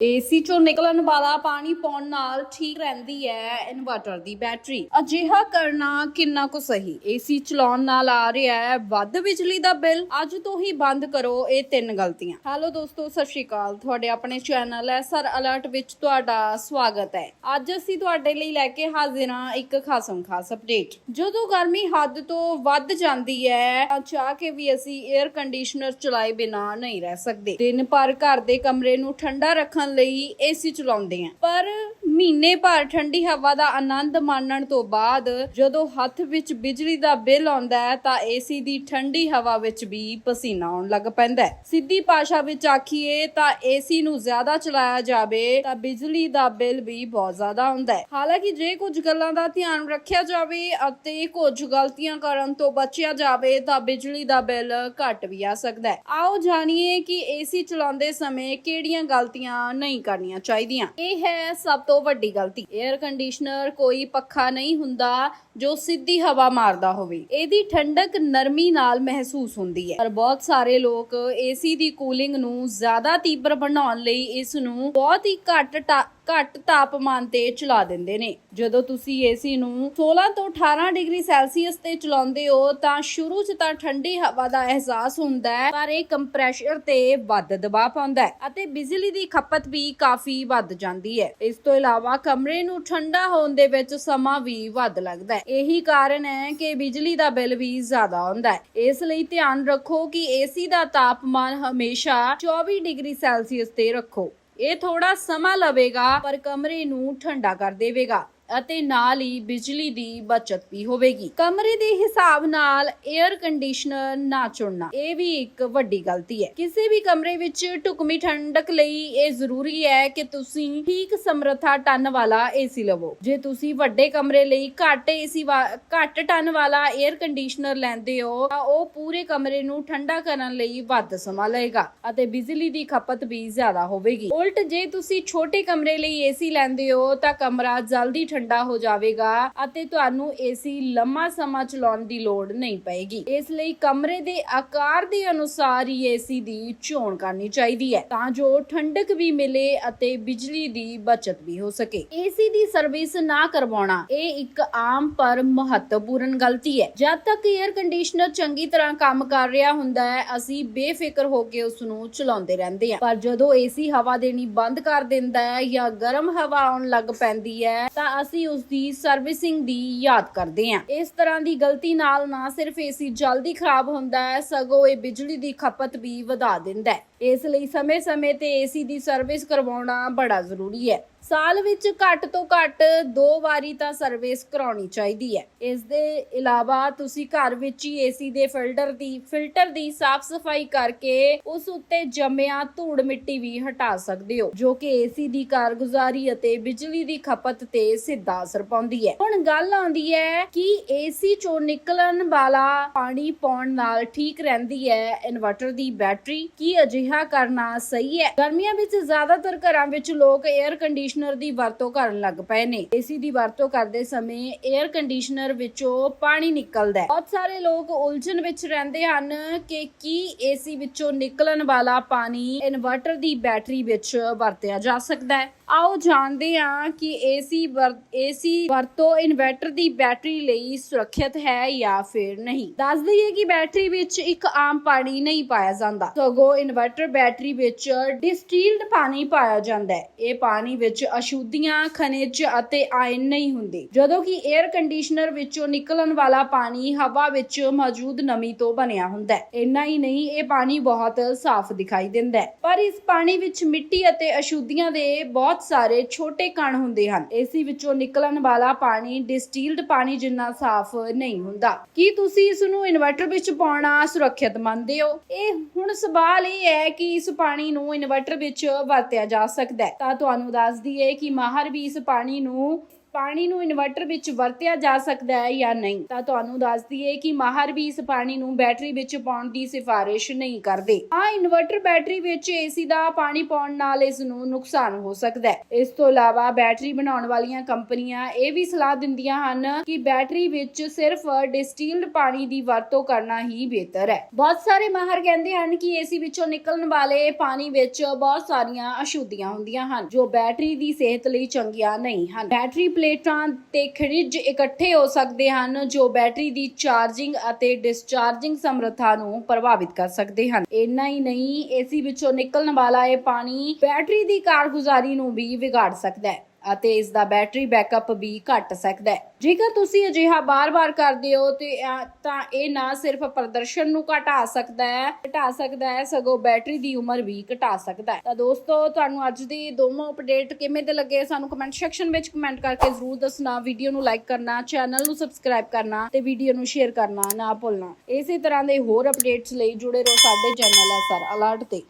AC ਚੋਂ ਨਿਕਲਣ ਵਾਲਾ ਪਾਣੀ ਪਾਉਣ ਨਾਲ ਠੀਕ ਰਹਿੰਦੀ ਹੈ ਇਨਵਰਟਰ ਦੀ ਬੈਟਰੀ। ਅਜਿਹਾ ਕਰਨਾ ਕਿੰਨਾ ਕੁ ਸਹੀ? ਏਸੀ ਚਲਾਉਣ ਨਾਲ ਆ ਰਿਹਾ ਹੈ ਵੱਧ ਬਿਜਲੀ ਦਾ ਬਿੱਲ। ਅੱਜ ਤੋਂ ਹੀ ਬੰਦ ਕਰੋ ਇਹ ਤਿੰਨ ਗਲਤੀਆਂ। ਹੈਲੋ ਦੋਸਤੋ, ਸਤਿ ਸ਼੍ਰੀ ਅਕਾਲ। ਤੁਹਾਡੇ ਆਪਣੇ ਚੈਨਲ ਐਸਆਰ ਅਲਰਟ ਵਿੱਚ ਤੁਹਾਡਾ ਸਵਾਗਤ ਹੈ। ਅੱਜ ਅਸੀਂ ਤੁਹਾਡੇ ਲਈ ਲੈ ਕੇ ਹਾਜ਼ਰ ਹਾਂ ਇੱਕ ਖਾਸਮ ਖਾਸ ਅਪਡੇਟ। ਜਦੋਂ ਗਰਮੀ ਹੱਦ ਤੋਂ ਵੱਧ ਜਾਂਦੀ ਹੈ, ਤਾਂ ਚਾਹ ਕੇ ਵੀ ਅਸੀਂ 에ਅਰ ਕੰਡੀਸ਼ਨਰ ਚਲਾਏ ਬਿਨਾ ਨਹੀਂ ਰਹਿ ਸਕਦੇ। ਦਿਨ ਭਰ ਘਰ ਦੇ ਕਮਰੇ ਨੂੰ ਠੰਡਾ ਰੱਖਣ ਲਈ ਏਸੀ ਚਲਾਉਂਦੇ ਆ। ਪਰ ਮਹੀਨੇ ਭਰ ਠੰਡੀ ਹਵਾ ਦਾ ਆਨੰਦ ਮਾਣਨ ਤੋਂ ਬਾਅਦ ਜਦੋਂ ਹੱਥ ਵਿੱਚ ਬਿਜਲੀ ਦਾ ਬਿੱਲ ਆਉਂਦਾ ਹੈ ਤਾਂ ਏਸੀ ਦੀ ਠੰਡੀ ਹਵਾ ਵਿੱਚ ਵੀ ਪਸੀਨਾ ਆਉਣ ਲੱਗ ਪੈਂਦਾ ਹੈ। ਸਿੱਧੀ ਭਾਸ਼ਾ ਵਿੱਚ ਆਖੀਏ ਤਾਂ ਏਸੀ ਨੂੰ ਜ਼ਿਆਦਾ ਚਲਾਇਆ ਜਾਵੇ ਤਾਂ ਬਿਜਲੀ ਦਾ ਬਿੱਲ ਵੀ ਬਹੁਤ ਜ਼ਿਆਦਾ ਆਉਂਦਾ ਹੈ। ਹਾਲਾਂਕਿ ਜੇ ਕੁਝ ਗੱਲਾਂ ਦਾ ਧਿਆਨ ਰੱਖਿਆ ਜਾਵੇ ਅਤੇ ਕੁਝ ਗਲਤੀਆਂ ਕਰਨ ਤੋਂ ਬਚਿਆ ਜਾਵੇ ਤਾਂ ਬਿਜਲੀ ਦਾ ਬਿੱਲ ਘੱਟ ਵੀ ਆ ਸਕਦਾ ਹੈ। ਆਓ ਜਾਣੀਏ ਕਿ ਏਸੀ ਚਲਾਉਂਦੇ ਸਮੇਂ ਕਿਹੜੀਆਂ ਗਲਤੀਆਂ ਨਹੀਂ ਕਰਨੀਆਂ ਚਾਹੀਦੀਆਂ। ਇਹ ਹੈ ਸਭ ਤੋਂ ਵੱਡੀ ਗਲਤੀ। 에ਅਰ ਕੰਡੀਸ਼ਨਰ ਕੋਈ ਪੱਖਾ ਨਹੀਂ ਹੁੰਦਾ ਜੋ ਸਿੱਧੀ ਹਵਾ ਮਾਰਦਾ ਹੋਵੇ। ਇਹਦੀ ਠੰਡਕ ਨਰਮੀ ਨਾਲ ਮਹਿਸੂਸ ਹੁੰਦੀ ਹੈ। ਪਰ ਬਹੁਤ ਸਾਰੇ ਲੋਕ ਏਸੀ ਦੀ ਕੂਲਿੰਗ ਨੂੰ ਜ਼ਿਆਦਾ ਤੀਬਰ ਬਣਾਉਣ ਲਈ ਇਸ ਨੂੰ ਬਹੁਤ ਹੀ ਘੱਟ ਘੱਟ ਤਾਪਮਾਨ ਤੇ ਚਲਾ ਦਿੰਦੇ ਨੇ। ਜਦੋਂ ਤੁਸੀਂ ਏਸੀ ਨੂੰ 16 ਤੋਂ 18 ਡਿਗਰੀ ਸੈਲਸੀਅਸ ਤੇ ਚਲਾਉਂਦੇ ਹੋ, ਤਾਂ ਸ਼ੁਰੂ 'ਚ ਤਾਂ ਠੰਡੀ ਹਵਾ ਦਾ ਅਹਿਸਾਸ ਹੁੰਦਾ ਹੈ, ਪਰ ਇਹ ਕੰਪਰੈਸ਼ਰ ਤੇ ਵੱਧ ਦਬਾਅ ਪਾਉਂਦਾ ਹੈ ਅਤੇ ਬਿਜਲੀ ਦੀ ਖਪਤ ਵੀ ਕਾਫੀ ਵੱਧ ਜਾਂਦੀ ਹੈ। ਇਸ ਤੋਂ ਇਲਾਵਾ ਕਮਰੇ ਨੂੰ ਠੰਡਾ ਹੋਣ ਦੇ ਵਿੱਚ ਸਮਾਂ ਵੀ ਵੱਧ ਲੱਗਦਾ ਹੈ। ਇਹੀ ਕਾਰਨ ਹੈ ਕਿ ਬਿਜਲੀ ਦਾ ਬਿੱਲ ਵੀ ਜ਼ਿਆਦਾ ਆਉਂਦਾ ਹੈ। ਇਸ ਲਈ ਧਿਆਨ ਰੱਖੋ ਕਿ ਏਸੀ ਦਾ ਤਾਪਮਾਨ ਹਮੇਸ਼ਾ 24 ਡਿਗਰੀ ਸੈਲਸੀਅਸ ਤੇ ਰੱਖੋ। ਇਹ ਥੋੜਾ ਸਮਾਂ ਲਵੇਗਾ ਪਰ ਕਮਰੇ ਨੂੰ ਠੰਡਾ ਕਰ ਦੇਵੇਗਾ। ਅਤੇ ਨਾਲ ਹੀ ਬਿਜਲੀ ਦੀ ਬਚਤ ਵੀ ਹੋਵੇਗੀ। ਕਮਰੇ ਦੇ ਹਿਸਾਬ ਨਾਲ 에ਅਰ ਕੰਡੀਸ਼ਨਰ ਨਾ ਚੁਣਨਾ, ਇਹ ਵੀ ਇੱਕ ਵੱਡੀ ਗਲਤੀ ਹੈ। ਕਿਸੇ ਵੀ ਕਮਰੇ ਵਿੱਚ ਢੁਕਮੀ ਠੰਡਕ ਲਈ ਇਹ ਜ਼ਰੂਰੀ ਹੈ ਕਿ ਤੁਸੀਂ ਠੀਕ ਸਮਰੱਥਾ ਟਨ ਵਾਲਾ ਏਸੀ ਲਵੋ। ਜੇ ਤੁਸੀਂ ਵੱਡੇ ਕਮਰੇ ਲਈ ਘੱਟ ਏਸੀ ਘੱਟ ਟਨ ਵਾਲਾ 에ਅਰ ਕੰਡੀਸ਼ਨਰ ਲੈਂਦੇ ਹੋ, ਤਾਂ ਉਹ ਪੂਰੇ ਕਮਰੇ ਨੂੰ ਠੰਡਾ ਕਰਨ ਲਈ ਵੱਧ ਸਮਾਂ ਲਏਗਾ ਅਤੇ ਬਿਜਲੀ ਦੀ ਖਪਤ ਵੀ ਜ਼ਿਆਦਾ ਹੋਵੇਗੀ। ਉਲਟ ਜੇ ਤੁਸੀਂ ਛੋਟੇ ਕਮਰੇ ਲਈ ਏਸੀ ਲੈਂਦੇ ਹੋ, ਤਾਂ ਕਮਰਾ ਜਲਦੀ ਠੰਡਾ ਹੋ ਜਾਵੇਗਾ ਅਤੇ ਤੁਹਾਨੂੰ ਏਸੀ ਲੰਮਾ ਸਮਾਂ ਚਲਾਉਣ ਦੀ ਲੋੜ ਨਹੀਂ ਪਏਗੀ। ਇਸ ਲਈ ਕਮਰੇ ਦੇ ਆਕਾਰ ਦੇ ਅਨੁਸਾਰ ਹੀ ਏਸੀ ਦੀ ਚੋਣ ਕਰਨੀ ਚਾਹੀਦੀ ਹੈ ਤਾਂ ਜੋ ਠੰਡਕ ਵੀ ਮਿਲੇ ਅਤੇ ਬਿਜਲੀ ਦੀ ਬਚਤ ਵੀ ਹੋ ਸਕੇ। ਏਸੀ ਦੀ ਸਰਵਿਸ ਨਾ ਕਰਵਾਉਣਾ ਇਹ ਇੱਕ ਆਮ ਪਰ ਮਹੱਤਵਪੂਰਨ ਗਲਤੀ ਹੈ। ਜਦ ਤੱਕ 에ਅਰ ਕੰਡੀਸ਼ਨਰ ਚੰਗੀ ਤਰ੍ਹਾਂ ਕੰਮ ਕਰ ਰਿਹਾ ਹੁੰਦਾ ਹੈ, ਅਸੀਂ ਬੇਫਿਕਰ ਹੋ ਕੇ ਉਸ ਨੂੰ ਚਲਾਉਂਦੇ ਰਹਿੰਦੇ ਹਾਂ। ਪਰ ਜਦੋਂ ਏਸੀ ਹਵਾ ਦੇਣੀ ਬੰਦ ਕਰ ਦਿੰਦਾ ਹੈ ਜਾਂ ਗਰਮ ਹਵਾ ਆਉਣ ਲੱਗ ਪੈਂਦੀ ਹੈ, ਤਾਂ ਅਸੀਂ ਉਸ ਦੀ ਸਰਵਿਸਿੰਗ ਦੀ ਯਾਦ ਕਰਦੇ ਹਾਂ। ਇਸ ਤਰ੍ਹਾਂ ਦੀ ਗਲਤੀ ਨਾਲ ਨਾ ਸਿਰਫ ਏਸੀ ਜਲਦੀ ਖਰਾਬ ਹੁੰਦਾ ਹੈ, ਸਗੋਂ ਇਹ ਬਿਜਲੀ ਦੀ ਖਪਤ ਵੀ ਵਧਾ ਦਿੰਦਾ ਹੈ। ਇਸ ਲਈ ਸਮੇਂ-ਸਮੇਂ ਤੇ ਏਸੀ ਦੀ ਸਰਵਿਸ ਕਰਵਾਉਣਾ ਬੜਾ ਜ਼ਰੂਰੀ ਹੈ। ਸਾਲ ਵਿੱਚ ਘੱਟ ਤੋਂ ਘੱਟ ਦੋ ਵਾਰੀ ਤਾਂ ਸਰਵਿਸ ਕਰਾਉਣੀ ਚਾਹੀਦੀ ਹੈ। ਇਸ ਦੇ ਇਲਾਵਾ ਤੁਸੀਂ ਘਰ ਵਿੱਚ ਹੀ ਏਸੀ ਦੇ ਫਿਲਟਰ ਦੀ ਫਿਲਟਰ ਦੀ ਸਾਫ਼ ਸਫ਼ਾਈ ਕਰਕੇ ਉਸ ਉੱਤੇ ਜੰਮਿਆ ਧੂੜ ਮਿੱਟੀ ਵੀ ਹਟਾ ਸਕਦੇ ਹੋ, ਜੋ ਕਿ ਏਸੀ ਦੀ ਕਾਰਗੁਜ਼ਾਰੀ ਅਤੇ ਬਿਜਲੀ ਦੀ ਖਪਤ ਤੇ ਸਿੱਧਾ ਅਸਰ ਪਾਉਂਦੀ ਹੈ। ਹੁਣ ਗੱਲ ਆਉਂਦੀ ਹੈ ਕਿ ਏਸੀ ਚੋਂ ਨਿਕਲਣ ਵਾਲਾ ਪਾਣੀ ਪਾਉਣ ਨਾਲ ਠੀਕ ਰਹਿੰਦੀ ਹੈ ਇਨਵਰਟਰ ਦੀ ਬੈਟਰੀ, ਕੀ ਅਜਿਹਾ ਕਰਨਾ ਸਹੀ ਹੈ? ਗਰਮੀਆਂ ਵਿੱਚ ਜ਼ਿਆਦਾਤਰ ਘਰਾਂ ਵਿੱਚ ਲੋਕ 에ਅਰ ਕੰਡੀਸ਼ਨਰ ਦੀ ਵਰਤੋਂ ਕਰਨ ਲੱਗ ਪਏ ਨੇ। ਏਸੀ ਦੀ ਵਰਤੋਂ ਕਰਦੇ ਸਮੇਂ 에ਅਰ ਕੰਡੀਸ਼ਨਰ ਵਿੱਚੋਂ ਪਾਣੀ ਨਿਕਲਦਾ ਹੈ। ਬਹੁਤ ਸਾਰੇ ਲੋਕ ਉਲਝਣ ਵਿੱਚ ਰਹਿੰਦੇ ਹਨ ਕਿ ਕੀ ਏਸੀ ਵਿੱਚੋਂ ਨਿਕਲਣ ਵਾਲਾ ਪਾਣੀ ਇਨਵਰਟਰ ਦੀ ਬੈਟਰੀ ਵਿੱਚ ਵਰਤਿਆ ਜਾ ਸਕਦਾ ਹੈ। ਆਓ ਜਾਣਦੇ ਹਾਂ ਕਿ ਏਸੀ ਏਸੀ ਵਰਤੋਂ ਇਨਵਰਟਰ ਦੀ ਬੈਟਰੀ ਲਈ ਸੁਰੱਖਿਅਤ ਹੈ ਜਾਂ ਫਿਰ ਨਹੀਂ। ਦੱਸ ਦਈਏ ਕਿ ਬੈਟਰੀ ਵਿੱਚ ਇੱਕ ਆਮ ਪਾਣੀ ਨਹੀਂ ਪਾਇਆ ਜਾਂਦਾ। ਸਗੋਂ ਇਨਵਰਟਰ ਬੈਟਰੀ ਵਿੱਚ ਡਿਸਟਿਲਡ ਪਾਣੀ ਪਾਇਆ ਜਾਂਦਾ ਹੈ। ਇਹ ਪਾਣੀ ਵਿੱਚ ਅਸ਼ੁੱਧੀਆਂ, ਖਣਿਜ ਅਤੇ ਆਇਨ ਨਹੀਂ ਹੁੰਦੇ। ਜਦੋਂ ਕਿ 에ਅਰ ਕੰਡੀਸ਼ਨਰ ਵਿੱਚੋਂ ਨਿਕਲਣ ਵਾਲਾ ਪਾਣੀ ਹਵਾ ਵਿੱਚ ਮੌਜੂਦ ਨਮੀ ਤੋਂ ਬਣਿਆ ਹੁੰਦਾ ਹੈ। ਇੰਨਾ ਹੀ ਨਹੀਂ, ਇਹ ਪਾਣੀ ਬਹੁਤ ਸਾਫ਼ ਦਿਖਾਈ ਦਿੰਦਾ ਹੈ। ਪਰ ਇਸ ਪਾਣੀ ਵਿੱਚ ਮਿੱਟੀ ਅਤੇ ਅਸ਼ੁੱਧੀਆਂ ਦੇ ਬਹੁਤ ਸਾਰੇ ਛੋਟੇ ਕਣ ਹੁੰਦੇ ਹਨ। ਏਸੀ ਵਿੱਚੋਂ ਨਿਕਲਣ ਵਾਲਾ ਪਾਣੀ ਡਿਸਟਿਲਡ ਪਾਣੀ ਜਿੰਨਾ ਸਾਫ਼ ਨਹੀਂ ਹੁੰਦਾ। ਕੀ ਤੁਸੀਂ ਇਸ ਨੂੰ ਇਨਵਰਟਰ ਵਿੱਚ ਪਾਉਣਾ ਸੁਰੱਖਿਅਤ ਮੰਨਦੇ ਹੋ? ਇਹ ਹੁਣ ਸਵਾਲ ਇਹ ਹੈ ਕਿ ਇਸ ਪਾਣੀ ਨੂੰ ਇਨਵਰਟਰ ਵਿੱਚ ਵਰਤਿਆ ਜਾ ਸਕਦਾ ਹੈ। ਤਾਂ ਤੁਹਾਨੂੰ ਦੱਸਦੀ ਦਈਏ ਕਿ ਮਾਹਰ ਵੀ ਇਸ ਪਾਣੀ ਨੂੰ ਪਾਣੀ ਨੂੰ ਇਨਵਰਟਰ ਵਿੱਚ ਵਰਤਿਆ ਜਾ ਸਕਦਾ ਹੈ ਜਾਂ ਨਹੀਂ? ਤਾਂ ਤੁਹਾਨੂੰ ਦੱਸ ਦਈਏ ਕਿ ਮਾਹਰ ਵੀ ਇਸ ਪਾਣੀ ਨੂੰ ਬੈਟਰੀ ਵਿੱਚ ਪਾਉਣ ਦੀ ਸਿਫਾਰਿਸ਼ ਨਹੀਂ ਕਰਦੇ। ਹਾਂ ਇਨਵਰਟਰ ਬੈਟਰੀ ਵਿੱਚ ਏਸੀ ਦਾ ਪਾਣੀ ਪਾਉਣ ਨਾਲ ਇਸ ਨੂੰ ਨੁਕਸਾਨ ਹੋ ਸਕਦਾ ਹੈ। ਇਸ ਤੋਂ ਇਲਾਵਾ ਬੈਟਰੀ ਬਣਾਉਣ ਵਾਲੀਆਂ ਕੰਪਨੀਆਂ ਇਹ ਵੀ ਸਲਾਹ ਦਿੰਦੀਆਂ ਹਨ ਕਿ ਬੈਟਰੀ ਵਿੱਚ ਸਿਰਫ ਡਿਸਟਿਲਡ ਪਾਣੀ ਦੀ ਵਰਤੋਂ ਕਰਨਾ ਹੀ ਬਿਹਤਰ ਹੈ। ਬਹੁਤ ਸਾਰੇ ਮਾਹਰ ਕਹਿੰਦੇ ਹਨ ਕਿ ਏਸੀ ਵਿੱਚੋਂ ਨਿਕਲਣ ਵਾਲੇ ਪਾਣੀ ਵਿੱਚ ਬਹੁਤ ਸਾਰੀਆਂ ਅਸ਼ੁੱਧੀਆਂ ਹੁੰਦੀਆਂ ਹਨ, ਜੋ ਬੈਟਰੀ ਦੀ ਸਿਹਤ ਲਈ ਚੰਗੀਆਂ ਨਹੀਂ ਹਨ। ਬੈਟਰੀ ਪਲੇਟਾਂ ਤੇ ਖਣਿਜ ਇਕੱਠੇ ਹੋ ਸਕਦੇ ਹਨ, ਜੋ ਬੈਟਰੀ ਦੀ ਚਾਰਜਿੰਗ ਅਤੇ ਡਿਸਚਾਰਜਿੰਗ ਸਮਰੱਥਾ ਨੂੰ ਪ੍ਰਭਾਵਿਤ ਕਰ ਸਕਦੇ ਹਨ। ਇੰਨਾ ਹੀ ਨਹੀਂ, ਏਸੀ ਵਿੱਚੋਂ ਨਿਕਲਣ ਵਾਲਾ ਇਹ ਪਾਣੀ ਬੈਟਰੀ ਦੀ ਕਾਰਗੁਜ਼ਾਰੀ ਨੂੰ ਵੀ ਵਿਗਾੜ ਸਕਦਾ ਹੈ। ਅਤੇ ਇਸ ਦਾ ਬੈਟਰੀ ਬੈਕਅਪ ਵੀ ਘਟ ਸਕਦਾ ਹੈ। ਜੇਕਰ ਤੁਸੀਂ ਅਜਿਹਾ ਬਾਰ-ਬਾਰ ਕਰਦੇ ਹੋ ਤੇ ਤਾਂ ਇਹ ਨਾ ਸਿਰਫ ਪ੍ਰਦਰਸ਼ਨ ਨੂੰ ਘਟਾ ਸਕਦਾ ਹੈ, ਘਟਾ ਸਕਦਾ ਹੈ, ਸਗੋਂ ਬੈਟਰੀ ਦੀ ਉਮਰ ਵੀ ਘਟਾ ਸਕਦਾ ਹੈ। ਤਾਂ ਦੋਸਤੋ, ਤੁਹਾਨੂੰ ਅੱਜ ਦੀ ਦੋਨੋਂ ਅਪਡੇਟ ਕਿਵੇਂ ਦੇ ਲੱਗੇ ਸਾਨੂੰ ਕਮੈਂਟ ਸੈਕਸ਼ਨ ਵਿੱਚ ਕਮੈਂਟ ਕਰਕੇ ਜ਼ਰੂਰ ਦੱਸਣਾ। ਵੀਡੀਓ ਨੂੰ ਲਾਈਕ ਕਰਨਾ ਚੈਨਲ ਨੂੰ ਸਬਸਕ੍ਰਾਈਬ ਕਰਨਾ ਤੇ ਵੀਡੀਓ ਨੂੰ ਸ਼ੇਅਰ ਕਰਨਾ ਨਾ ਭੁੱਲਣਾ। ਇਸੇ ਤਰ੍ਹਾਂ ਦੇ ਹੋਰ ਅਪਡੇਟਸ ਲਈ ਜੁੜੇ ਰਹੋ ਸਾਡੇ ਚੈਨਲ ਐਸਆਰ ਅਲਰਟ ਤੇ।